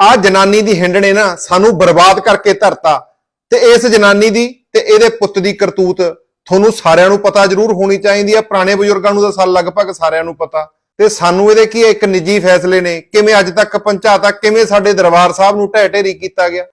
ਆ ਜਨਾਨੀ ਦੀ ਹਿੰਡ ਨੇ ਨਾ ਸਾਨੂੰ ਬਰਬਾਦ ਕਰਕੇ ਧਰਤਾ ਤੇ ਇਸ ਜਨਾਨੀ ਦੀ ਤੇ ਇਹਦੇ ਪੁੱਤ ਦੀ ਕਰਤੂਤ ਤੁਹਾਨੂੰ ਸਾਰਿਆਂ ਨੂੰ ਪਤਾ ਜ਼ਰੂਰ ਹੋਣੀ ਚਾਹੀਦੀ ਹੈ ਪੁਰਾਣੇ ਬਜ਼ੁਰਗਾਂ ਨੂੰ ਤਾਂ ਸਾਲ ਲਗਭਗ ਸਾਰਿਆਂ ਨੂੰ ਪਤਾ। ਤੇ ਸਾਨੂੰ ਇਹਦੇ ਕੀ ਇੱਕ ਨਿੱਜੀ ਫੈਸਲੇ ਨੇ, ਕਿਵੇਂ ਅੱਜ ਤੱਕ ਪਹੁੰਚਾਤਾ, ਕਿਵੇਂ ਸਾਡੇ ਦਰਬਾਰ ਸਾਹਿਬ ਨੂੰ ਢਹਿ ਢੇਰੀ ਕੀਤਾ ਗਿਆ।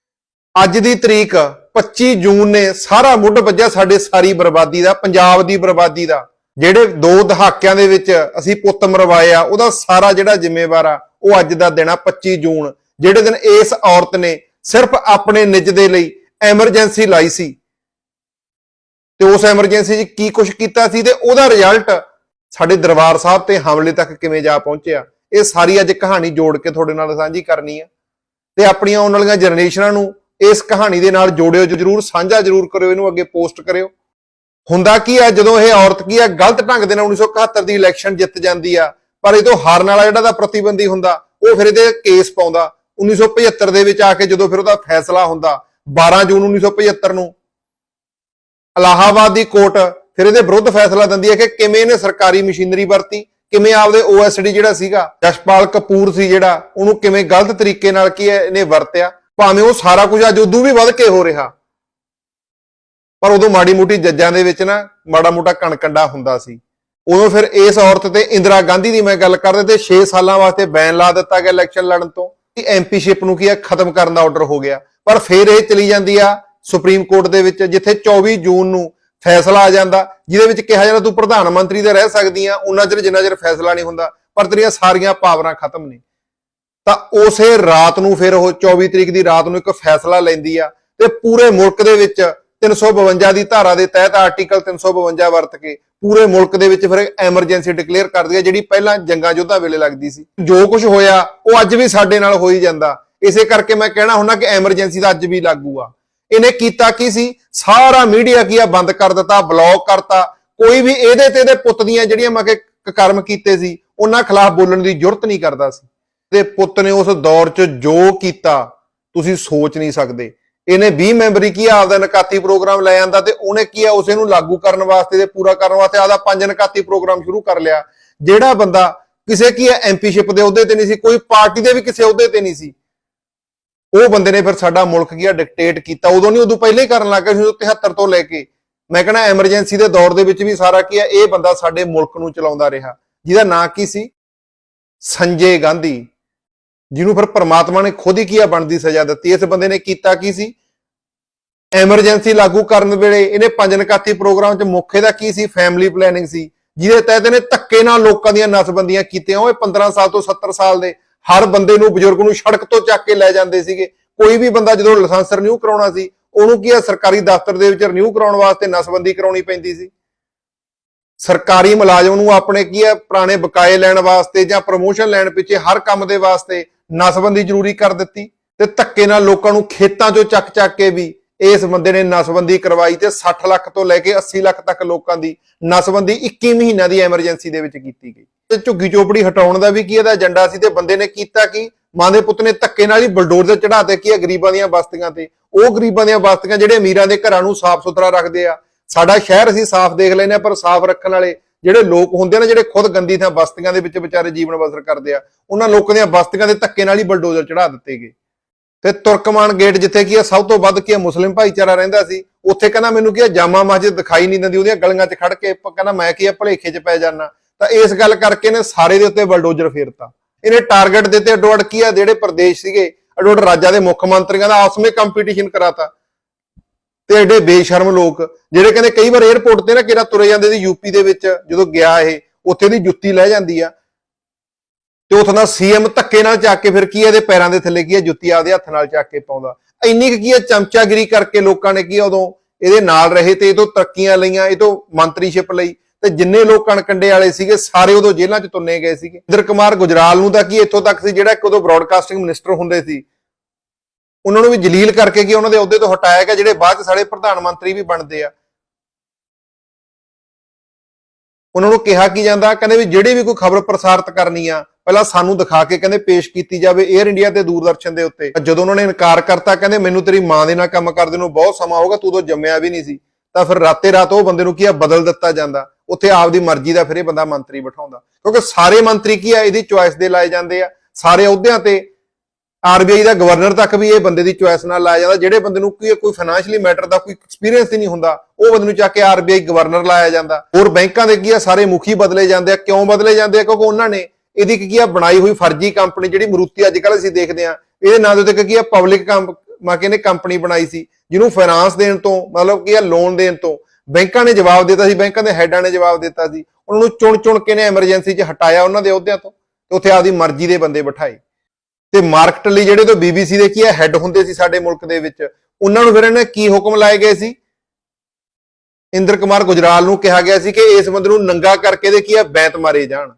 ਅੱਜ ਦੀ ਤਰੀਕ 25 ਜੂਨ ਨੇ, ਸਾਰਾ ਮੁੱਢ ਵੱਜਿਆ ਸਾਡੇ ਸਾਰੀ ਬਰਬਾਦੀ ਦਾ, ਪੰਜਾਬ ਦੀ ਬਰਬਾਦੀ ਦਾ। ਜਿਹੜੇ ਦੋ ਦਹਾਕਿਆਂ ਦੇ ਵਿੱਚ ਅਸੀਂ ਪੁੱਤ ਮਰਵਾਏ ਆ, ਉਹਦਾ ਸਾਰਾ ਜਿਹੜਾ ਜ਼ਿੰਮੇਵਾਰ ਆ, ਉਹ ਅੱਜ ਦਾ ਦਿਨ ਆ 25 ਜੂਨ। ਜਿਹੜੇ ਦਿਨ ਇਸ ਔਰਤ ਨੇ ਸਿਰਫ ਆਪਣੇ ਨਿੱਜ ਦੇ ਲਈ ਐਮਰਜੈਂਸੀ ਲਾਈ ਸੀ ਤੇ ਉਸ ਐਮਰਜੈਂਸੀ 'ਚ ਕੀ ਕੁਝ ਕੀਤਾ ਸੀ ਤੇ ਉਹਦਾ ਰਿਜ਼ਲਟ ਸਾਡੇ ਦਰਬਾਰ ਸਾਹਿਬ ਤੇ ਹਮਲੇ ਤੱਕ ਕਿਵੇਂ ਜਾ ਪਹੁੰਚਿਆ, ਇਹ ਸਾਰੀ ਅੱਜ ਕਹਾਣੀ ਜੋੜ ਕੇ ਤੁਹਾਡੇ ਨਾਲ ਸਾਂਝੀ ਕਰਨੀ ਆ। ਤੇ ਆਪਣੀਆਂ ਆਉਣ ਵਾਲੀਆਂ ਜਨਰੇਸ਼ਨਾਂ ਨੂੰ ਇਸ ਕਹਾਣੀ ਦੇ ਨਾਲ ਜੋੜਿਓ, ਜਰੂਰ ਸਾਂਝਾ ਜਰੂਰ ਕਰਿਓ, ਇਹਨੂੰ ਅੱਗੇ ਪੋਸਟ ਕਰਿਓ। ਹੁੰਦਾ ਕੀ ਆ, ਜਦੋਂ ਇਹ ਔਰਤ ਕੀ ਆ, ਗਲਤ ਢੰਗ ਦੇ ਨਾਲ 1971 ਦੀ ਇਲੈਕਸ਼ਨ ਜਿੱਤ ਜਾਂਦੀ ਆ, ਪਰ ਇਹ ਤੋਂ ਹਾਰਨ ਵਾਲਾ ਜਿਹੜਾ ਦਾ ਪ੍ਰਤੀਬੰਧੀ ਹੁੰਦਾ, ਉਹ ਫਿਰ ਇਹਦੇ ਕੇਸ ਪਾਉਂਦਾ। 1975 ਦੇ ਵਿੱਚ ਆ ਕੇ ਜਦੋਂ ਫਿਰ ਉਹਦਾ ਫੈਸਲਾ ਹੁੰਦਾ 12 ਜੂਨ 1975 ਨੂੰ ਇਲਾਹਾਬਾਦ ਦੀ ਕੋਰਟ ਫਿਰ ਇਹਦੇ ਵਿਰੁੱਧ ਫੈਸਲਾ ਦਿੰਦੀ ਹੈ ਕਿ ਕਿਵੇਂ ਇਹਨੇ ਸਰਕਾਰੀ ਮਸ਼ੀਨਰੀ ਵਰਤੀ, ਕਿਵੇਂ ਆਪਦੇ ਓਐਸਡੀ ਜਿਹੜਾ ਸੀਗਾ, ਜਸ਼ਪਾਲ ਕਪੂਰ ਸੀ ਜਿਹੜਾ, ਉਹਨੂੰ ਕਿਵੇਂ ਗਲਤ ਤਰੀਕੇ ਨਾਲ ਕੀ ਹੈ ਇਹਨੇ ਵਰਤਿਆ, ਭਾਵੇਂ ਉਹ ਸਾਰਾ ਕੁਝ ਅੱਜ ਉਦੋਂ ਵੀ ਵੱਧ ਕੇ ਹੋ ਰਿਹਾ। ਪਰ ਉਦੋਂ ਮਾੜੀ ਮੋਟੀ ਜੱਜਾਂ ਦੇ ਵਿੱਚ ਨਾ ਮਾੜਾ ਮੋਟਾ ਕਣਕੰਡਾ ਹੁੰਦਾ ਸੀ। ਉਦੋਂ ਫਿਰ ਇਸ ਔਰਤ ਤੇ ਇੰਦਰਾ ਗਾਂਧੀ ਦੀ ਮੈਂ ਗੱਲ ਕਰਦੇ ਤੇ 6 ਸਾਲਾਂ ਵਾਸਤੇ ਬੈਨ ਲਾ ਦਿੱਤਾ ਗਿਆ ਇਲੈਕਸ਼ਨ ਲੜਨ ਤੋਂ। ਕਿ ਐਮਪੀਸ਼ਿਪ ਨੂੰ ਕੀ ਹੈ ਖਤਮ ਕਰਨ ਦਾ ਆਰਡਰ ਹੋ ਗਿਆ। ਪਰ ਫਿਰ ਇਹ ਚਲੀ ਜਾਂਦੀ ਆ ਸੁਪਰੀਮ ਕੋਰਟ ਦੇ ਵਿੱਚ, ਜਿੱਥੇ 24 ਜੂਨ ਨੂੰ ਫੈਸਲਾ ਆ ਜਾਂਦਾ, ਜਿਹਦੇ ਵਿੱਚ ਕਿਹਾ ਜਾਂਦਾ ਤੂੰ ਪ੍ਰਧਾਨ ਮੰਤਰੀ ਤੇ ਰਹਿ ਸਕਦੀ ਆ, ਉਹਨਾਂ ਚਿਰ ਜਿੰਨਾ ਚਿਰ ਫੈਸਲਾ ਨਹੀਂ ਹੁੰਦਾ, ਪਰ ਤੇਰੀਆਂ ਸਾਰੀਆਂ ਪਾਵਰਾਂ ਖਤਮ ਨੇ। ਤਾਂ ਉਸੇ ਰਾਤ ਨੂੰ ਫਿਰ ਉਹ 24 ਤਰੀਕ ਦੀ ਰਾਤ ਨੂੰ ਇੱਕ ਫੈਸਲਾ ਲੈਂਦੀ ਆ ਤੇ ਪੂਰੇ ਮੁਲਕ ਦੇ ਵਿੱਚ 352 ਦੀ ਧਾਰਾ ਦੇ ਤਹਿਤ ਆਰਟੀਕਲ 352 ਵਰਤ ਕੇ ਪੂਰੇ ਮੁਲਕ ਦੇ ਵਿੱਚ ਫਿਰ ਐਮਰਜੈਂਸੀ ਡਿਕਲੇਅਰ ਕਰ ਦਿਆ ਜਿਹੜੀ ਪਹਿਲਾਂ ਜੰਗਾਂ ਯੁੱਧਾ ਵੇਲੇ ਲੱਗਦੀ ਸੀ। ਜੋ ਕੁਝ ਹੋਇਆ, ਉਹ ਅੱਜ ਵੀ ਸਾਡੇ ਨਾਲ ਹੋਈ ਜਾਂਦਾ। ਇਸੇ ਕਰਕੇ ਮੈਂ ਕਹਿਣਾ ਹੁੰਦਾ ਕਿ ਐਮਰਜੈਂਸੀ ਦਾ ਅੱਜ ਵੀ ਲਾਗੂ ਆ। ਇਹਨੇ ਕੀਤਾ ਕੀ ਸੀ? ਸਾਰਾ ਮੀਡੀਆ ਕੀ ਆ? ਬੰਦ ਕਰ ਦਿੱਤਾ, ਬਲੌਕ ਕਰਤਾ। ਕੋਈ ਵੀ ਇਹਦੇ ਤੇ ਇਹਦੇ ਪੁੱਤ ਦੀਆਂ ਜਿਹੜੀਆਂ ਮੈਂ ਕਿ ਕਰਮ ਕੀਤੇ ਸੀ, ਉਹਨਾਂ ਖਿਲਾਫ ਬੋਲਣ ਦੀ ਜ਼ਰੂਰਤ ਨਹੀਂ ਕਰਦਾ ਸੀ। ਤੇ ਪੁੱਤ ਨੇ ਉਸ ਦੌਰ 'ਚ ਜੋ ਕੀਤਾ, ਤੁਸੀਂ ਸੋਚ ਨਹੀਂ ਸਕਦੇ। ਇਹਨੇ 20 ਮੈਂਬਰੀ ਕੀ ਆ, ਆਪਦਾ ਨਕਾਤੀ ਪ੍ਰੋਗਰਾਮ ਲੈ ਆਂਦਾ ਤੇ ਉਹਨੇ ਕੀ ਆ ਉਸੇ ਨੂੰ ਲਾਗੂ ਕਰਨ ਵਾਸਤੇ ਤੇ ਪੂਰਾ ਕਰਨ ਵਾਸਤੇ ਆਪਦਾ ਪੰਜ ਨਕਾਤੀ ਪ੍ਰੋਗਰਾਮ ਸ਼ੁਰੂ ਕਰ ਲਿਆ। ਜਿਹੜਾ ਬੰਦਾ ਕਿਸੇ ਕੀ ਹੈ ਐਮਪੀਸ਼ਿਪ ਦੇ ਅਹੁਦੇ ਤੇ ਨਹੀਂ ਸੀ ਕੋਈ ਪਾਰਟੀ ਦੇ ਵੀ ਕਿਸੇ ਅਹੁਦੇ ਤੇ ਨਹੀਂ ਸੀ। ਉਹ ਬੰਦੇ ਨੇ ਫਿਰ ਸਾਡਾ ਮੁਲਕ ਕੀ ਆ ਡਿਕਟੇਟ ਕੀਤਾ। ਉਦੋਂ ਨਹੀਂ ਉਦੋਂ ਪਹਿਲਾਂ ਹੀ ਕਰਨ ਲੱਗ ਗਿਆ ਸੀ 73 ਤੋਂ ਲੈ ਕੇ। ਮੈਂ ਕਹਿੰਦਾ ਐਮਰਜੈਂਸੀ ਦੇ ਦੌਰ ਦੇ ਵਿੱਚ ਵੀ ਸਾਰਾ ਕੀ ਆ ਇਹ ਬੰਦਾ ਸਾਡੇ ਮੁਲਕ ਨੂੰ ਚਲਾਉਂਦਾ ਰਿਹਾ। ਜਿਹਦਾ ਨਾਂ ਕੀ ਸੀ? ਸੰਜੇ ਗਾਂਧੀ। ਜਿਹਨੂੰ ਫਿਰ ਪਰਮਾਤਮਾ ਨੇ ਖੁਦ ਹੀ ਕੀ ਆ, ਬਣਦੀ ਸਜ਼ਾ ਦਿੱਤੀ। ਇਸ ਬੰਦੇ ਨੇ ਕੀਤਾ ਕੀ ਸੀ? ਐਮਰਜੈਂਸੀ ਲਾਗੂ ਕਰਨ ਵੇਲੇ ਇਹਨੇ ਪੰਜ ਨਕਾਤੀ ਪ੍ਰੋਗਰਾਮ ਚ ਮੁੱਖ ਇਹਦਾ ਕੀ ਸੀ? ਫੈਮਿਲੀ ਪਲੈਨਿੰਗ ਸੀ। ਜਿਹਦੇ ਤਹਿਤ ਇਹਨੇ ਧੱਕੇ ਨਾਲ ਲੋਕਾਂ ਦੀਆਂ ਨਸਬੰਦੀਆਂ ਕੀਤੀਆਂ। ਉਹ 15 ਸਾਲ ਤੋਂ 70 ਸਾਲ ਦੇ ਹਰ ਬੰਦੇ ਨੂੰ, ਬਜ਼ੁਰਗ ਨੂੰ ਸੜਕ ਤੋਂ ਚੱਕ ਕੇ ਲੈ ਜਾਂਦੇ ਸੀਗੇ। ਕੋਈ ਵੀ ਬੰਦਾ ਜਦੋਂ ਲਾਇਸੈਂਸ ਰਿਨਿਊ ਕਰਾਉਣਾ ਸੀ, ਉਹਨੂੰ ਕੀ ਆ? ਸਰਕਾਰੀ ਦਫ਼ਤਰ ਦੇ ਵਿੱਚ ਰਿਨਿਊ ਕਰਾਉਣ ਵਾਸਤੇ ਨਸਬੰਦੀ ਕਰਾਉਣੀ ਪੈਂਦੀ ਸੀ। ਸਰਕਾਰੀ ਮੁਲਾਜ਼ਮ ਨੂੰ ਆਪਣੇ ਕੀ ਆ? ਪੁਰਾਣੇ ਬਕਾਏ ਲੈਣ ਵਾਸਤੇ ਜਾਂ ਪ੍ਰਮੋਸ਼ਨ ਲੈਣ ਪਿੱਛੇ ਹਰ ਕੰਮ ਦੇ ਵਾਸਤੇ ਨਸਬੰਦੀ ਜ਼ਰੂਰੀ ਕਰ ਦਿੱਤੀ ਤੇ ਧੱਕੇ ਨਾਲ ਲੋਕਾਂ ਨੂੰ ਖੇਤਾਂ 'ਚੋਂ ਚੱਕ ਚੱਕ ਕੇ ਵੀ ਇਸ ਬੰਦੇ ਨੇ ਨਸਬੰਦੀ ਕਰਵਾਈ ਤੇ 60 ਲੱਖ ਤੋਂ ਲੈ ਕੇ 80 ਲੱਖ ਤੱਕ ਲੋਕਾਂ ਦੀ ਨਸਬੰਦੀ 21 ਮਹੀਨਿਆਂ ਦੀ ਐਮਰਜੈਂਸੀ ਦੇ ਵਿੱਚ ਕੀਤੀ ਗਈ। ਤੇ ਝੁੱਗੀ ਚੋਪੜੀ ਹਟਾਉਣ ਦਾ ਵੀ ਕੀ ਇਹਦਾ ਏਜੰਡਾ ਸੀ ਤੇ ਬੰਦੇ ਨੇ ਕੀਤਾ ਕੀ? ਮਾਂ ਦੇ ਪੁੱਤ ਨੇ ਧੱਕੇ ਨਾਲ ਹੀ ਬਲਡੋਜ਼ਰ ਚੜਾਤੇ ਕੀ ਹੈ ਗਰੀਬਾਂ ਦੀਆਂ ਬਸਤੀਆਂ ਤੇ? ਉਹ ਗਰੀਬਾਂ ਦੀਆਂ ਬਸਤੀਆਂ ਜਿਹੜੇ ਅਮੀਰਾਂ ਦੇ ਘਰਾਂ ਨੂੰ ਸਾਫ਼ ਸੁਥਰਾ ਰੱਖਦੇ ਆ। ਸਾਡਾ ਸ਼ਹਿਰ ਅਸੀਂ ਸਾਫ਼ ਦੇਖ ਲੈਨੇ ਆ ਪਰ ਸਾਫ਼ ਰੱਖਣ ਵਾਲੇ ਜਿਹੜੇ ਲੋਕ ਹੁੰਦੇ ਆ ਨਾ, ਜਿਹੜੇ ਖੁਦ ਗੰਦੀ ਥਾਂ ਬਸਤੀਆਂ ਦੇ ਵਿੱਚ ਵਿਚਾਰੇ ਜੀਵਨ ਬਸਰ ਕਰਦੇ ਆ, ਉਹਨਾਂ ਲੋਕਾਂ ਦੀਆਂ ਬਸਤੀਆਂ ਦੇ ਧੱਕੇ ਨਾਲ ਹੀ ਬਲਡੋਜ਼ਰ ਚੜਾ ਦਿੱਤੇ ਗਏ। ਤੇ ਤੁਰਕਮਾਨ ਗੇਟ ਜਿੱਥੇ ਕੀ ਆ, ਸਭ ਤੋਂ ਵੱਧ ਕੀ ਆ, ਮੁਸਲਿਮ ਭਾਈਚਾਰਾ ਰਹਿੰਦਾ ਸੀ, ਉੱਥੇ ਕਹਿੰਦਾ ਮੈਨੂੰ ਕੀ ਆ, ਜਾਮਾ ਮਸਜਿਦ ਦਿਖਾਈ ਨਹੀਂ ਦਿੰਦੀ, ਉਹਦੀਆਂ ਗਲੀਆਂ 'ਚ ਖੜ ਕੇ ਕਹਿੰਦਾ ਮੈਂ ਕੀ ਆ, ਭਲੇਖੇ 'ਚ ਪੈ ਜਾਣਾ ਤਾਂ ਇਸ ਗੱਲ ਕਰਕੇ ਨੇ ਸਾਰੇ ਦੇ ਉੱਤੇ ਬਲਡੋਜ਼ਰ ਫੇਰਤਾ। ਇਹਨੇ ਟਾਰਗੇਟ ਦਿੱਤੇ ਅੱਡੋ ਕੀ ਆ, ਜਿਹੜੇ ਪ੍ਰਦੇਸ਼ ਸੀਗੇ ਅਡੋਡ ਰਾਜਾਂ ਦੇ ਮੁੱਖ ਮੰਤਰੀਆਂ ਦਾ ਆਪਸ ਵਿੱਚ ਕੰਪੀਟੀਸ਼ਨ ਕਰਾਤਾ। ਤੇ ਐਡੇ ਬੇਸ਼ਰਮ ਲੋਕ, ਜਿਹੜੇ ਕਹਿੰਦੇ ਕਈ ਵਾਰ 에어ਪੋਰਟ ਤੇ ਨਾ ਕਿਹੜਾ ਤੁਰੇ ਜਾਂਦੇ ਸੀ ਯੂਪੀ ਦੇ ਵਿੱਚ, ਜਦੋਂ ਗਿਆ ਇਹ, ਉੱਥੇ ਦੀ ਜੁੱਤੀ ਲੈ ਜਾਂਦੀ ਆ। ਤੇ ਉੱਥੋਂ ਦਾ ਸੀਐਮ ਧੱਕੇ ਨਾਲ ਚੱਕ ਕੇ ਫਿਰ ਕੀ ਇਹਦੇ ਪੈਰਾਂ ਦੇ ਥੱਲੇ ਕੀ ਹੈ ਜੁੱਤੀ ਆਪਦੇ ਹੱਥ ਨਾਲ ਚੱਕ ਕੇ ਪਾਉਂਦਾ। ਇੰਨੀ ਕੁ ਕੀ ਹੈ ਚਮਚਾਗਿਰੀ ਕਰਕੇ ਲੋਕਾਂ ਨੇ ਕੀ ਉਦੋਂ ਇਹਦੇ ਨਾਲ ਰਹੇ ਤੇ ਇਹ ਤੋਂ ਤਰੱਕੀਆਂ ਲਈਆਂ, ਇਹ ਤੋਂ ਮੰਤਰੀਸ਼ਿਪ ਲਈ। ਤੇ ਜਿੰਨੇ ਲੋਕ ਕਣਕੰਡੇ ਵਾਲੇ ਸੀਗੇ, ਸਾਰੇ ਉਦੋਂ ਜੇਲ੍ਹਾਂ 'ਚ ਤੁੰਨੇ ਗਏ ਸੀਗੇ। ਇੰਦਰ ਕੁਮਾਰ ਗੁਜਰਾਲ ਨੂੰ ਤਾਂ ਕੀ ਇੱਥੋਂ ਤੱਕ ਸੀ ਜਿਹੜਾ ਇੱਕ ਉਦੋਂ ਬ੍ਰਾਡਕਾਸਟਿੰਗ ਮਿਨਿਸਟਰ ਹੁੰਦੇ ਸੀ ਉਹਨਾਂ ਨੂੰ ਵੀ ਜਲੀਲ ਕਰਕੇ ਕੀ ਉਹਨਾਂ ਦੇ ਅਹੁਦੇ ਤੋਂ ਹਟਾਇਆ ਗਿਆ, ਜਿਹੜੇ ਬਾਅਦ 'ਚ ਸਾਡੇ ਪ੍ਰਧਾਨ ਮੰਤਰੀ ਵੀ ਬਣਦੇ ਆ। ਉਹਨਾਂ ਨੂੰ ਕਿਹਾ ਕੀ ਜਾਂਦਾ, ਕਹਿੰਦੇ ਵੀ ਜਿਹੜੀ ਵੀ ਕੋਈ ਖਬਰ ਪ੍ਰਸਾਰਿਤ ਕਰਨੀ ਆ, ਪਹਿਲਾਂ ਸਾਨੂੰ ਦਿਖਾ ਕੇ ਕਹਿੰਦੇ ਪੇਸ਼ ਕੀਤੀ ਜਾਵੇ 에ਅਰ ਇੰਡੀਆ ਤੇ ਦੂਰਦਰਸ਼ਨ ਦੇ ਉੱਤੇ। ਜਦੋਂ ਉਹਨਾਂ ਨੇ ਇਨਕਾਰ ਕਰਤਾ, ਕਹਿੰਦੇ ਮੈਨੂੰ ਤੇਰੀ ਮਾਂ ਦੇ ਨਾਲ ਕੰਮ ਕਰਦੇ ਨੂੰ ਬਹੁਤ ਸਮਾਂ ਹੋਗਾ ਤੂੰ ਉਦੋਂ ਜੰਮਿਆ ਵੀ ਨਹੀਂ ਸੀ। ਤਾਂ ਫਿਰ ਰਾਤੇ ਰਾਤ ਉਹ ਬੰਦੇ ਨੂੰ ਕੀ ਆ, ਬਦਲ ਦਿੱਤਾ ਜਾਂਦਾ। ਉੱਥੇ ਆਪਦੀ ਮਰਜ਼ੀ ਦਾ ਫਿਰ ਇਹ ਬੰਦਾ ਮੰਤਰੀ ਬਿਠਾਉਂਦਾ। ਕਿਉਂਕਿ ਸਾਰੇ ਮੰਤਰੀ ਕੀ ਆ, ਇਹਦੀ ਚੁਆਇਸ ਦੇ ਲਾਏ ਜਾਂਦੇ ਆ। ਸਾਰੇ ਅਹੁਦਿਆਂ ਤੇ ਆਰਬੀਆਈ ਦਾ ਗਵਰਨਰ ਤੱਕ ਵੀ ਇਹ ਬੰਦੇ ਦੀ ਚੁਆਇਸ ਨਾਲ ਲਾਇਆ ਜਾਂਦਾ, ਜਿਹੜੇ ਬੰਦੇ ਨੂੰ ਕੋਈ ਕੋਈ ਫਾਈਨੈਂਸ਼ੀਅਲੀ ਮੈਟਰ ਦਾ ਕੋਈ ਐਕਸਪੀਰੀਅੰਸ ਹੀ ਨਹੀਂ ਹੁੰਦਾ, ਉਹ ਬੰਦੇ ਨੂੰ ਚੱਕ ਕੇ ਆਰਬੀਆਈ ਗਵਰਨਰ ਲਾਇਆ ਜਾਂਦਾ। ਹੋਰ ਬੈਂਕਾਂ ਦੇ ਕੀ ਆ, ਸਾਰੇ ਮੁਖੀ ਬਦਲੇ ਜਾਂਦੇ ਆ, ਕਿਉਂ ਬਦਲੇ ਜਾਂਦੇ ਆ? ਕਿਉਂਕਿ ਉਹਨਾਂ ਨੇ ਇਹਦੀ ਕੀ ਆ, ਬਣਾਈ ਹੋਈ ਫਰਜ਼ੀ ਕੰਪਨੀ ਜਿਹੜੀ ਮਰੂਤੀ ਅੱਜ ਕੱਲ੍ਹ ਅਸੀਂ ਦੇਖਦੇ ਆ ਇਹਦੇ ਨਾਂ ਦੇ ਉੱਤੇ ਕੀ ਆ ਪਬਲਿਕ ਮਾ ਕਹਿੰਦੇ ਕੰਪਨੀ ਬਣਾਈ ਸੀ, ਜਿਹਨੂੰ ਫਾਈਨਾਂਸ ਦੇਣ ਤੋਂ, ਮਤਲਬ ਕੀ ਆ ਲੋਨ ਦੇਣ ਤੋਂ। ਬੈਂਕਾਂ ਨੇ ਜਵਾਬ ਦਿੱਤਾ ਸੀ, ਬੈਂਕਾਂ ਦੇ ਹੈਡਾਂ ਨੇ ਜਵਾਬ ਦਿੱਤਾ ਸੀ। ਉਹਨਾਂ ਨੂੰ ਚੁਣ ਚੁਣ ਕੇ ਨੇ ਐਮਰਜੈਂਸੀ 'ਚ ਹਟਾਇਆ ਉਹਨਾਂ ਦੇ ਅਹੁਦਿਆਂ ਤੋਂ, ਤੇ ਉੱਥੇ ਆਪਦੀ ਮਰਜ਼ੀ ਦੇ ਬੰਦੇ ਬਿਠਾਏ। ਤੇ ਮਾਰਕਟ ਲਈ ਜਿਹੜੇ ਤੋਂ ਬੀਬੀਸੀ ਦੇ ਕੀ ਆ ਹੈੱਡ ਹੁੰਦੇ ਸੀ ਸਾਡੇ ਮੁਲਕ ਦੇ ਵਿੱਚ, ਉਹਨਾਂ ਨੂੰ ਫਿਰ ਇਹਨੇ ਕੀ ਹੁਕਮ ਲਾਏ ਗਏ ਸੀ? ਇੰਦਰ ਕੁਮਾਰ ਗੁਜਰਾਲ ਨੂੰ ਕਿਹਾ ਗਿਆ ਸੀ ਕਿ ਇਸ ਬੰਦੇ ਨੂੰ ਨੰਗਾ ਕਰਕੇ ਦੇ ਕੀ ਆ, ਬੈਂਤ ਮਾਰੇ ਜਾਣ।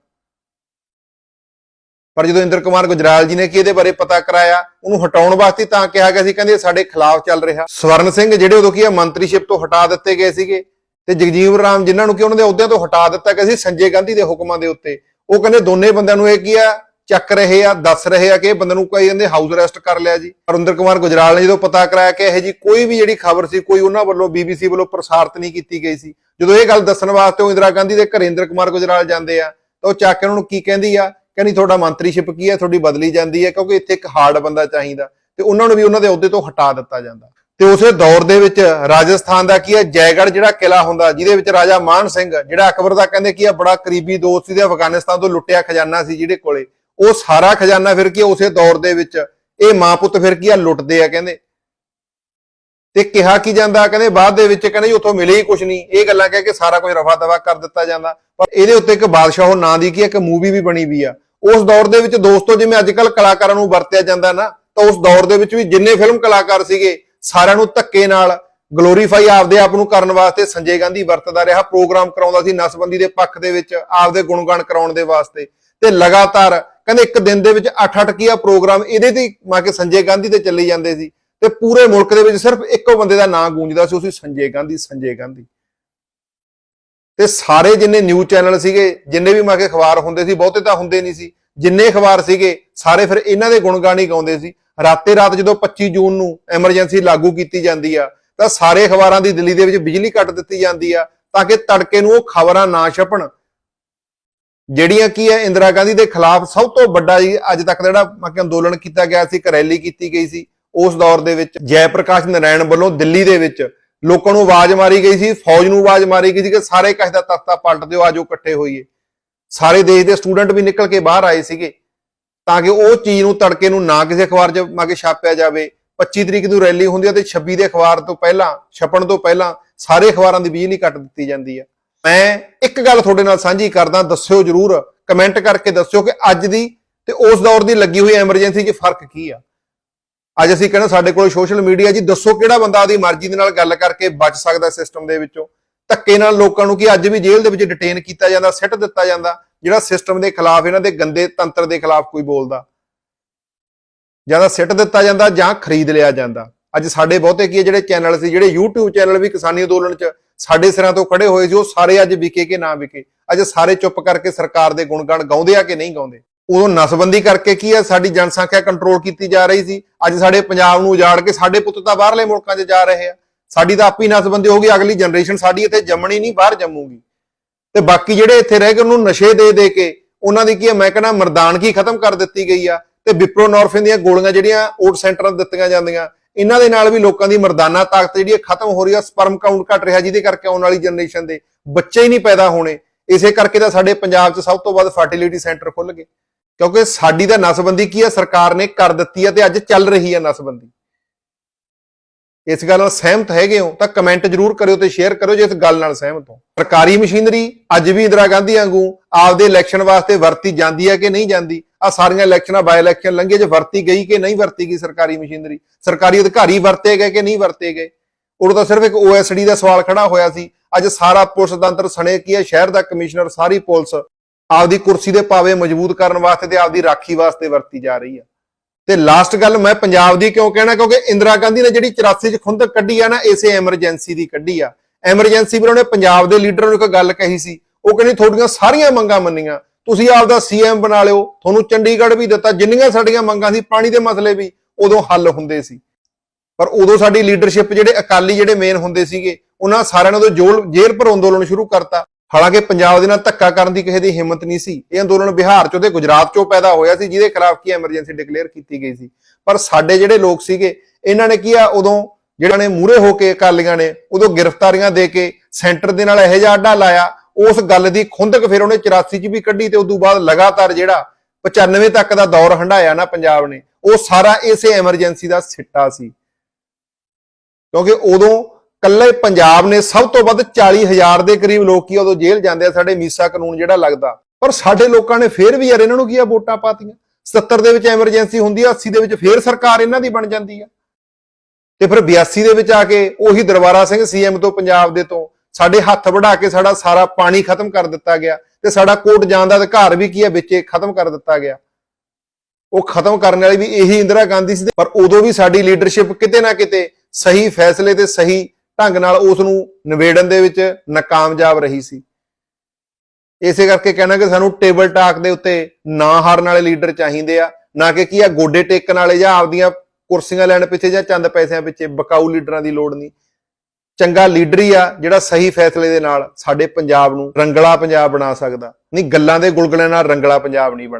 ਪਰ ਜਦੋਂ ਇੰਦਰ ਕੁਮਾਰ ਗੁਜਰਾਲ ਜੀ ਨੇ ਕੀ ਇਹਦੇ ਬਾਰੇ ਪਤਾ ਕਰਾਇਆ, ਉਹਨੂੰ ਹਟਾਉਣ ਵਾਸਤੇ ਤਾਂ ਕਿਹਾ ਗਿਆ ਸੀ, ਕਹਿੰਦੇ ਸਾਡੇ ਖਿਲਾਫ ਚੱਲ ਰਿਹਾ। ਸਵਰਨ ਸਿੰਘ ਜਿਹੜੇ ਉਦੋਂ ਕੀ ਆ, ਮੰਤਰੀਸ਼ਿਪ ਤੋਂ ਹਟਾ ਦਿੱਤੇ ਗਏ ਸੀਗੇ। ਤੇ ਜਗਜੀਵਨ ਰਾਮ ਜਿਨ੍ਹਾਂ ਨੂੰ ਕਿ ਉਹਨਾਂ ਦੇ ਅਹੁਦਿਆਂ ਤੋਂ ਹਟਾ ਦਿੱਤਾ ਗਿਆ ਸੀ, ਸੰਜੇ ਗਾਂਧੀ ਦੇ ਹੁਕਮਾਂ ਦੇ ਉੱਤੇ। ਉਹ ਕਹਿੰਦੇ ਦੋਨੇ ਬੰਦਿਆਂ ਨੂੰ ਇਹ ਕੀ ਆ ਚੱਕ ਰਹੇ ਆ, ਦੱਸ ਰਹੇ ਆ ਕਿ ਇਹ ਬੰਦੇ ਨੂੰ ਕੋਈ ਕਹਿੰਦੇ ਹਾਊਸ ਅਰੈਸਟ ਕਰ ਲਿਆ ਜੀ। ਅਰੁੰਦਰ ਕੁਮਾਰ ਗੁਜਰਾਲ ਨੇ ਜਦੋਂ ਪਤਾ ਕਰਾਇਆ ਕਿ ਇਹ ਜੀ ਕੋਈ ਵੀ ਜਿਹੜੀ ਖਬਰ ਸੀ, ਕੋਈ ਉਹਨਾਂ ਵੱਲੋਂ ਬੀਬੀਸੀ ਵੱਲੋਂ ਪ੍ਰਸਾਰਿਤ ਨਹੀਂ ਕੀਤੀ ਗਈ ਸੀ। ਜਦੋਂ ਇਹ ਗੱਲ ਦੱਸਣ ਵਾਸਤੇ ਉਹ ਇੰਦਰਾ ਗਾਂਧੀ ਦੇ ਘਰੇ ਇੰਦਰ ਕੁਮਾਰ ਗੁਜਰਾਲ ਜਾਂਦੇ ਆ, ਤਾਂ ਉਹ ਚੱਕ ਕੇ ਉਹਨਾਂ ਨੂੰ ਕੀ ਕਹਿੰਦੀ ਆ? ਕਹਿੰਦੀ ਤੁਹਾਡਾ ਮੰਤਰੀਸ਼ਿਪ ਕੀ ਹੈ ਤੁਹਾਡੀ ਬਦਲੀ ਜਾਂਦੀ ਹੈ ਕਿਉਂਕਿ ਇੱਥੇ ਇੱਕ ਹਾਰਡ ਬੰਦਾ ਚਾਹੀਦਾ। ਤੇ ਉਹਨਾਂ ਨੂੰ ਵੀ ਉਹਨਾਂ ਦੇ ਅਹੁਦੇ ਤੋਂ ਹਟਾ ਦਿੱਤਾ ਜਾਂਦਾ। ਤੇ ਉਸੇ ਦੌਰ ਦੇ ਵਿੱਚ ਰਾਜਸਥਾਨ ਦਾ ਕੀ ਹੈ ਜੈਗੜ ਜਿਹੜਾ ਕਿਲਾ ਹੁੰਦਾ, ਜਿਹਦੇ ਵਿੱਚ ਰਾਜਾ ਮਾਨ ਸਿੰਘ, ਜਿਹੜਾ ਅਕਬਰ ਦਾ ਕਹਿੰਦੇ ਕੀ ਆ, ਬੜਾ ਕਰੀਬੀ ਦੋਸਤ ਸੀ ਤੇ ਅਫਗਾਨਿਸਤਾਨ ਤੋਂ ਲੁੱਟਿਆ ਖਜ਼ਾਨਾ ਸੀ ਜਿਹਦੇ ਕੋਲੇ। ਉਹ ਸਾਰਾ ਖਜ਼ਾਨਾ ਫਿਰ ਕੀ ਉਸੇ ਦੌਰ ਦੇ ਵਿੱਚ? ਇਹ ਮਾਂ ਪੁੱਤ ਫਿਰ ਕੀ ਆ, ਲੁੱਟਦੇ ਆ ਕਹਿੰਦੇ। ਤੇ ਕਿਹਾ ਕੀ ਜਾਂਦਾ? ਕਹਿੰਦੇ ਬਾਅਦ ਦੇ ਵਿੱਚ ਕਹਿੰਦੇ ਉੱਥੋਂ ਮਿਲੇ ਹੀ ਕੁਝ ਨਹੀਂ। ਇਹ ਗੱਲਾਂ ਕਹਿ ਕੇ ਸਾਰਾ ਕੁਝ ਰਫਾ ਦਫਾ ਕਰ ਦਿੱਤਾ ਜਾਂਦਾ। ਪਰ ਇਹਦੇ ਉੱਤੇ ਇੱਕ ਬਾਦਸ਼ਾਹੋ ਨਾਂ ਦੀ ਕੀ ਇੱਕ ਮੂਵੀ ਵੀ ਬਣੀ ਵੀ ਆ। ਉਸ ਦੌਰ ਦੇ ਵਿੱਚ ਦੋਸਤੋ ਜਿਵੇਂ ਅੱਜ ਕੱਲ ਕਲਾਕਾਰਾਂ ਨੂੰ ਵਰਤਿਆ ਜਾਂਦਾ ਨਾ, ਤਾਂ ਉਸ ਦੌਰ ਦੇ ਵਿੱਚ ਵੀ ਜਿੰਨੇ ਫਿਲਮ ਕਲਾਕਾਰ ਸੀਗੇ, ਸਾਰਿਆਂ ਨੂੰ ਧੱਕੇ ਨਾਲ ਗਲੋਰੀਫਾਈ ਆਪਦੇ ਆਪ ਨੂੰ ਕਰਨ ਵਾਸਤੇ ਸੰਜੇ ਗਾਂਧੀ ਵਰਤਦਾ ਰਿਹਾ, ਪ੍ਰੋਗਰਾਮ ਕਰਾਉਂਦਾ ਸੀ ਨਸਬੰਦੀ ਦੇ ਪੱਖ ਦੇ ਵਿੱਚ, ਆਪਦੇ ਗੁਣਗਾਨ ਕਰਾਉਣ ਦੇ ਵਾਸਤੇ। ਤੇ ਲਗਾਤਾਰ ਕਹਿੰਦੇ ਇੱਕ ਦਿਨ ਦੇ ਵਿੱਚ 8-8 ਕੀ ਆ ਪ੍ਰੋਗਰਾਮ, ਇਹਦੇ ਤੇ ਮਾ ਕੇ ਸੰਜੇ ਗਾਂਧੀ ਤੇ ਚੱਲੀ ਜਾਂਦੇ ਸੀ। ਤੇ ਪੂਰੇ ਮੁਲਕ ਦੇ ਵਿੱਚ ਸਿਰਫ ਇੱਕੋ ਬੰਦੇ ਦਾ ਨਾਂ ਗੂੰਜਦਾ ਸੀ, ਉਹ ਸੀ ਸੰਜੇ ਗਾਂਧੀ ਸੰਜੇ ਗਾਂਧੀ। ਤੇ ਸਾਰੇ ਜਿੰਨੇ ਨਿਊਜ਼ ਚੈਨਲ ਸੀਗੇ, ਜਿੰਨੇ ਵੀ ਮਾ ਕੇ ਅਖਬਾਰ ਹੁੰਦੇ ਸੀ, ਬਹੁਤੇ ਤਾਂ ਹੁੰਦੇ ਨਹੀਂ ਸੀ। ਜਿੰਨੇ ਅਖਬਾਰ ਸੀਗੇ, ਸਾਰੇ ਫਿਰ ਇਹਨਾਂ ਦੇ ਗੁਣਗਾਨ ਹੀ ਗਾਉਂਦੇ ਸੀ। ਰਾਤੇ ਰਾਤ ਜਦੋਂ 25 ਜੂਨ ਨੂੰ ਐਮਰਜੈਂਸੀ ਲਾਗੂ ਕੀਤੀ ਜਾਂਦੀ ਆ, ਤਾਂ ਸਾਰੇ ਅਖਬਾਰਾਂ ਦੀ ਦਿੱਲੀ ਦੇ ਵਿੱਚ ਬਿਜਲੀ ਕੱਟ ਦਿੱਤੀ ਜਾਂਦੀ ਆ, ਤਾਂ ਕਿ ਤੜਕੇ ਨੂੰ ਉਹ ਖਬਰਾਂ ਨਾ ਛਪਣ। ਜਿਹੜੀਆਂ ਕੀ ਹੈ ਇੰਦਰਾ ਗਾਂਧੀ ਦੇ ਖਿਲਾਫ ਸਭ ਤੋਂ ਵੱਡਾ ਜੀ ਅੱਜ ਤੱਕ ਜਿਹੜਾ ਮੱਕੇ ਅੰਦੋਲਨ ਕੀਤਾ ਗਿਆ ਸੀ, ਇੱਕ ਰੈਲੀ ਕੀਤੀ ਗਈ ਸੀ, ਉਸ ਦੌਰ ਦੇ ਵਿੱਚ ਜੈ ਪ੍ਰਕਾਸ਼ ਨਾਰਾਇਣ ਵੱਲੋਂ ਦਿੱਲੀ ਦੇ ਵਿੱਚ ਲੋਕਾਂ ਨੂੰ ਆਵਾਜ਼ ਮਾਰੀ ਗਈ ਸੀ, ਫੌਜ ਨੂੰ ਆਵਾਜ਼ ਮਾਰੀ ਗਈ ਸੀ ਕਿ ਸਾਰੇ ਕਸ਼ ਦਾ ਤਖਤਾ ਪਲਟ ਦਿਓ, ਆਜੋ ਇਕੱਠੇ ਹੋਈਏ। ਸਾਰੇ ਦੇਸ਼ ਦੇ ਸਟੂਡੈਂਟ ਵੀ ਨਿਕਲ ਕੇ ਬਾਹਰ ਆਏ ਸੀਗੇ, ਤਾਂ ਕਿ ਉਹ ਚੀਜ਼ ਨੂੰ ਤੜਕੇ ਨੂੰ ਨਾ ਕਿਸੇ ਅਖਬਾਰ 'ਚ ਮਾ ਛਾਪਿਆ ਜਾਵੇ। 25 ਤਰੀਕ ਨੂੰ ਰੈਲੀ ਹੁੰਦੀ ਹੈ ਤੇ 26 ਦੇ ਅਖਬਾਰ ਤੋਂ ਪਹਿਲਾਂ, ਛਪਣ ਤੋਂ ਪਹਿਲਾਂ ਸਾਰੇ ਅਖਬਾਰਾਂ ਦੀ ਬਿਜਲੀ ਕੱਟ ਦਿੱਤੀ ਜਾਂਦੀ ਹੈ ਮੈਂ ਇੱਕ ਗੱਲ ਤੁਹਾਡੇ ਨਾਲ ਸਾਂਝੀ ਕਰਦਾ, ਦੱਸਿਓ ਜਰੂਰ ਕਮੈਂਟ ਕਰਕੇ ਦੱਸਿਓ ਕਿ ਅੱਜ ਦੀ ਤੇ ਉਸ ਦੌਰ ਦੀ ਲੱਗੀ ਹੋਈ ਐਮਰਜੈਂਸੀ 'ਚ ਫ਼ਰਕ ਕੀ ਆ। ਅੱਜ ਅਸੀਂ ਕਹਿੰਦੇ ਸਾਡੇ ਕੋਲ ਸੋਸ਼ਲ ਮੀਡੀਆ ਜੀ, ਦੱਸੋ ਕਿਹੜਾ ਬੰਦਾ ਆਦੀ ਮਰਜ਼ੀ ਦੇ ਨਾਲ ਗੱਲ ਕਰਕੇ ਬਚ ਸਕਦਾ ਸਿਸਟਮ ਦੇ ਵਿੱਚੋਂ। ਧੱਕੇ ਨਾਲ ਲੋਕਾਂ ਨੂੰ ਕਿ ਅੱਜ ਵੀ ਜੇਲ੍ਹ ਦੇ ਵਿੱਚ ਡਿਟੇਨ ਕੀਤਾ ਜਾਂਦਾ, ਸਿੱਟ ਦਿੱਤਾ ਜਾਂਦਾ, ਜਿਹੜਾ ਸਿਸਟਮ ਦੇ ਖਿਲਾਫ ਇਹਨਾਂ ਦੇ ਗੰਦੇ ਤੰਤਰ ਦੇ ਖਿਲਾਫ ਕੋਈ ਬੋਲਦਾ। ਜਾਂ ਤਾਂ ਸਿੱਟ ਦਿੱਤਾ ਜਾਂਦਾ ਜਾਂ ਖਰੀਦ ਲਿਆ ਜਾਂਦਾ। ਅੱਜ ਸਾਡੇ ਬਹੁਤੇ ਕੀ ਜਿਹੜੇ ਚੈਨਲ ਸੀ, ਜਿਹੜੇ YouTube ਚੈਨਲ ਵੀ ਕਿਸਾਨੀ ਅੰਦੋਲਨ 'ਚ ਸਾਡੇ ਸਿਰਾਂ ਤੋਂ ਖੜੇ ਹੋਏ ਸੀ, ਉਹ ਸਾਰੇ ਅੱਜ ਵਿਕੇ ਕਿ ਨਾ ਵਿਕੇ? ਅੱਜ ਸਾਰੇ ਚੁੱਪ ਕਰਕੇ ਸਰਕਾਰ ਦੇ ਗੁਣਗਾਨ ਗਾਉਂਦੇ ਆ ਕਿ ਨਹੀਂ ਗਾਉਂਦੇ? ਉਦੋਂ ਨਸਬੰਦੀ ਕਰਕੇ ਕੀ ਹੈ? ਸਾਡੀ ਜਨਸੰਖਿਆ ਕੰਟਰੋਲ ਕੀਤੀ ਜਾ ਰਹੀ ਸੀ। ਅੱਜ ਸਾਡੇ ਪੰਜਾਬ ਨੂੰ ਉਜਾੜ ਕੇ ਸਾਡੇ ਪੁੱਤ ਤਾਂ ਬਾਹਰਲੇ ਮੁਲਕਾਂ 'ਚ ਜਾ ਰਹੇ ਆ। ਸਾਡੀ ਤਾਂ ਆਪੀ ਨਸਬੰਦੀ ਹੋ ਗਈ, ਅਗਲੀ ਜਨਰੇਸ਼ਨ ਸਾਡੀ ਇੱਥੇ ਜੰਮਣੀ ਨਹੀਂ, ਬਾਹਰ ਜੰਮੂਗੀ। ਤੇ ਬਾਕੀ ਜਿਹੜੇ ਇੱਥੇ ਰਹਿ ਗਏ ਉਹਨੂੰ ਨਸ਼ੇ ਦੇ ਦੇ ਕੇ ਉਹਨਾਂ ਦੀ ਕੀ ਹੈ? ਮੈਂ ਕਹਿੰਦਾ ਮਰਦਾਨਗੀ ਖਤਮ ਕਰ ਦਿੱਤੀ ਗਈ ਆ। ਤੇ ਵਿਪਰੋਨੋਰਫਿਨ ਦੀਆਂ ਗੋਲੀਆਂ ਜਿਹੜੀਆਂ ਓਟ ਸੈਂਟਰਾਂ ਦਿੱਤੀਆਂ ਜਾਂਦੀਆਂ ਇਹਨਾਂ ਦੇ ਨਾਲ ਵੀ ਲੋਕਾਂ ਦੀ ਮਰਦਾਨਾ ਤਾਕਤ ਜਿਹੜੀ ਹੈ ਖਤਮ ਹੋ ਰਹੀ ਹੈ ਸਪਰਮ ਕਾਊਂਟ ਘਟ ਰਿਹਾ ਜਿਹਦੇ ਕਰਕੇ ਆਉਣ ਵਾਲੀ ਜਨਰੇਸ਼ਨ ਦੇ ਬੱਚੇ ਹੀ ਨਹੀਂ ਪੈਦਾ ਹੋਣੇ। ਇਸੇ ਕਰਕੇ ਤਾਂ ਸਾਡੇ ਪੰਜਾਬ 'ਚ ਸਭ ਤੋਂ ਵੱਧ ਫਰਟੀਲਿਟੀ ਸੈਂਟਰ ਖੁੱਲ ਗਏ। ਕਿਉਂਕਿ ਸਾਡੀ ਤਾਂ ਨਸਬੰਦੀ ਕੀ ਹੈ? ਸਰਕਾਰ ਨੇ ਕਰ ਦਿੱਤੀ ਹੈ ਤੇ ਅੱਜ ਚੱਲ ਰਹੀ ਹੈ ਨਸਬੰਦੀ। ਇਸ ਗੱਲ ਨਾਲ ਸਹਿਮਤ ਹੈਗੇ ਹੋ ਤਾਂ ਕਮੈਂਟ ਜਰੂਰ ਕਰਿਓ ਤੇ ਸ਼ੇਅਰ ਕਰਿਓ ਜੇ ਇਸ ਗੱਲ ਨਾਲ ਸਹਿਮਤ ਹੋ। ਸਰਕਾਰੀ ਮਸ਼ੀਨਰੀ ਅੱਜ ਵੀ ਇੰਦਰਾ ਗਾਂਧੀ ਵਾਂਗੂ ਆਪਦੇ ਇਲੈਕਸ਼ਨ ਵਾਸਤੇ ਵਰਤੀ ਜਾਂਦੀ ਹੈ ਕਿ ਨਹੀਂ ਜਾਂਦੀ? ਆ ਸਾਰੀਆਂ ਇਲੈਕਸ਼ਨਾਂ ਬਾਈ ਇਲੈਕਸ਼ਨ ਲੰਘੇ, ਜੇ ਵਰਤੀ ਗਈ ਕਿ ਨਹੀਂ ਵਰਤੀ ਗਈ ਸਰਕਾਰੀ ਮਸ਼ੀਨਰੀ? ਸਰਕਾਰੀ ਅਧਿਕਾਰੀ ਵਰਤੇ ਗਏ ਕਿ ਨਹੀਂ ਵਰਤੇ ਗਏ? ਉਦੋਂ ਤਾਂ ਸਿਰਫ ਇੱਕ ਓਐਸਡੀ ਦਾ ਸਵਾਲ ਖੜਾ ਹੋਇਆ ਸੀ। ਅੱਜ ਸਾਰਾ ਪੁਲਿਸ ਦੰਤਰ ਸਣੇ ਕੀ ਹੈ? ਸ਼ਹਿਰ ਦਾ ਕਮਿਸ਼ਨਰ, ਸਾਰੀ ਪੁਲਿਸ ਆਪਦੀ ਕੁਰਸੀ ਦੇ ਪਾਵੇ ਮਜ਼ਬੂਤ ਕਰਨ ਵਾਸਤੇ ਤੇ ਆਪਦੀ ਰਾਖੀ ਵਾਸਤੇ ਵਰਤੀ ਜਾ ਰਹੀ ਹੈ। ਤੇ ਲਾਸਟ ਗੱਲ ਮੈਂ ਪੰਜਾਬ ਦੀ ਕਿਉਂ ਕਹਿਣਾ? ਕਿਉਂਕਿ ਇੰਦਰਾ ਗਾਂਧੀ ਨੇ ਜਿਹੜੀ 84 ਚ ਖੁੰਦਕ ਕੱਢੀ ਆ ਨਾ, ਇਸੇ ਐਮਰਜੈਂਸੀ ਦੀ ਕੱਢੀ ਆ। ਐਮਰਜੈਂਸੀ ਵੀ ਉਹਨੇ ਪੰਜਾਬ ਦੇ ਲੀਡਰਾਂ ਨੂੰ ਇੱਕ ਗੱਲ ਕਹੀ ਸੀ। ਉਹ ਕਹਿੰਦੀ, ਤੁਹਾਡੀਆਂ ਸਾਰੀਆਂ ਮੰਗਾਂ ਮੰਨੀਆਂ। ਤੁਸੀਂ ਆਪਦਾ ਸੀਐਮ ਬਣਾ ਲਿਓ, ਤੁਹਾਨੂੰ ਚੰਡੀਗੜ੍ਹ ਵੀ ਦਿੱਤਾ, ਜਿੰਨੀਆਂ ਸਾਡੀਆਂ ਮੰਗਾਂ ਸੀ, ਪਾਣੀ ਦੇ ਮਸਲੇ ਵੀ ਉਦੋਂ ਹੱਲ ਹੁੰਦੇ ਸੀ। ਪਰ ਉਦੋਂ ਸਾਡੀ ਲੀਡਰਸ਼ਿਪ ਜਿਹੜੇ ਅਕਾਲੀ, ਜਿਹੜੇ ਮੇਨ ਹੁੰਦੇ ਸੀਗੇ, ਉਹਨਾਂ ਸਾਰਿਆਂ ਨੇ ਉਦੋਂ ਜੋਲ, ਜੇਲ੍ਹ ਪਰ ਅੰਦੋਲਨ ਸ਼ੁਰੂ ਕਰਤਾ। ਹਾਲਾਂਕਿ ਪੰਜਾਬ ਦੇ ਨਾਲ ਧੱਕਾ ਕਰਨ ਦੀ ਕਿਸੇ ਦੀ ਹਿੰਮਤ ਨਹੀਂ ਸੀ। ਇਹ ਅੰਦੋਲਨ ਬਿਹਾਰ ਚੋਂ ਤੇ ਗੁਜਰਾਤ ਚੋਂ ਪੈਦਾ ਹੋਇਆ ਸੀ, ਜਿਹਦੇ ਖਿਲਾਫ ਕੀ ਐਮਰਜੈਂਸੀ ਡਿਕਲੇਅਰ ਕੀਤੀ ਗਈ ਸੀ। ਪਰ ਸਾਡੇ ਜਿਹੜੇ ਲੋਕ ਸੀਗੇ, ਇਹਨਾਂ ਨੇ ਕੀ ਆ, ਉਦੋਂ ਜਿਹੜਾ ਨੇ ਮੂਰੇ ਹੋ ਕੇ ਅਕਾਲੀਆਂ ਨੇ, ਉਦੋਂ ਗ੍ਰਿਫਤਾਰੀਆਂ ਦੇ ਕੇ ਸੈਂਟਰ ਦੇ ਨਾਲ ਇਹੋ ਜਿਹਾ ਅੱਡਾ ਲਾਇਆ ਉਸ ਗੱਲ ਦੀ ਖੁੰਦਕ ਫਿਰ ਉਹਨੇ 84 ਚ ਵੀ ਕੱਢੀ ਤੇ ਉਦੋਂ ਬਾਅਦ ਲਗਾਤਾਰ ਜਿਹੜਾ 95 ਤੱਕ ਦਾ ਦੌਰ ਹੰਡਾਇਆ ਨਾ ਪੰਜਾਬ ਨੇ, ਉਹ ਸਾਰਾ ਇਸੇ ਐਮਰਜੈਂਸੀ ਦਾ ਸਿੱਟਾ ਸੀ। ਕਿਉਂਕਿ ਉਦੋਂ ਕੱਲੇ ਪੰਜਾਬ ਨੇ ਸਭ ਤੋਂ ਵੱਧ 40000 ਦੇ ਕਰੀਬ ਲੋਕ ਕੀ ਉਦੋਂ ਜੇਲ੍ਹ ਜਾਂਦੇ ਆ, ਸਾਡੇ ਮੀਸਾ ਕਾਨੂੰਨ ਜਿਹੜਾ ਲੱਗਦਾ। ਪਰ ਸਾਡੇ ਲੋਕਾਂ ਨੇ ਫੇਰ ਵੀ ਯਾਰ ਇਹਨਾਂ ਨੂੰ ਕੀ ਆ ਵੋਟਾਂ ਪਾਤੀਆਂ? 70 ਦੇ ਵਿੱਚ ਐਮਰਜੈਂਸੀ ਹੁੰਦੀ ਆ 80 ਦੇ ਵਿੱਚ ਫੇਰ ਸਰਕਾਰ ਇਹਨਾਂ ਦੀ ਬਣ ਜਾਂਦੀ ਆ। ਤੇ ਫਿਰ 82 ਦੇ ਵਿੱਚ ਆ ਕੇ ਉਹੀ ਦਰਬਾਰਾ ਸਿੰਘ ਸੀਐਮ ਤੋਂ ਪੰਜਾਬ ਦੇ ਤੋਂ ਸਾਡੇ ਹੱਥ ਵਢਾ ਕੇ ਸਾਡਾ ਸਾਰਾ ਪਾਣੀ ਖਤਮ ਕਰ ਦਿੱਤਾ ਗਿਆ ਤੇ ਸਾਡਾ ਕੋਰਟ ਜਾਣ ਦਾ ਅਧਿਕਾਰ ਵੀ ਕੀ ਹੈ? ਵਿੱਚੇ ਖਤਮ ਕਰ ਦਿੱਤਾ ਗਿਆ। ਉਹ ਖਤਮ ਕਰਨ ਵਾਲੀ ਵੀ ਇਹੀ ਇੰਦਰਾ ਗਾਂਧੀ ਸੀ ਪਰ ਉਦੋਂ ਵੀ ਸਾਡੀ ਲੀਡਰਸ਼ਿਪ ਕਿਤੇ ਨਾ ਕਿਤੇ ਸਹੀ ਫੈਸਲੇ ਤੇ ਸਹੀ ਢੰਗ ਨਾਲ ਉਸ ਨੂੰ ਨਿਬੇੜਨ ਦੇ ਵਿੱਚ ਨਾਕਾਮਯਾਬ ਰਹੀ ਸੀ। ਇਸੇ ਕਰਕੇ ਕਹਿਣਾ ਕਿ ਸਾਨੂੰ ਟੇਬਲ ਟਾਕ ਦੇ ਉੱਤੇ ਨਾ ਹਾਰਨ ਵਾਲੇ ਲੀਡਰ ਚਾਹੀਦੇ ਆ, ਨਾ ਕਿ ਕੀ ਆ, ਗੋਡੇ ਟੇਕਣ ਵਾਲੇ ਜਾਂ ਆਪਦੀਆਂ ਕੁਰਸੀਆਂ ਲੈਣ ਪਿੱਛੇ ਜਾਂ ਚੰਦ ਪੈਸਿਆਂ ਪਿੱਛੇ, ਬਕਾਊ ਲੀਡਰਾਂ ਦੀ ਲੋੜ ਨਹੀਂ। ਚੰਗਾ ਲੀਡਰ ਹੀ ਆ ਜਿਹੜਾ ਸਹੀ ਫੈਸਲੇ ਦੇ ਨਾਲ ਸਾਡੇ ਪੰਜਾਬ ਨੂੰ ਰੰਗਲਾ ਪੰਜਾਬ ਬਣਾ ਸਕਦਾ। ਨਹੀਂ, ਗੱਲਾਂ ਦੇ ਗੁਲਗੁਲਿਆਂ ਨਾਲ ਰੰਗਲਾ ਪੰਜਾਬ ਨਹੀਂ ਬਣਦਾ।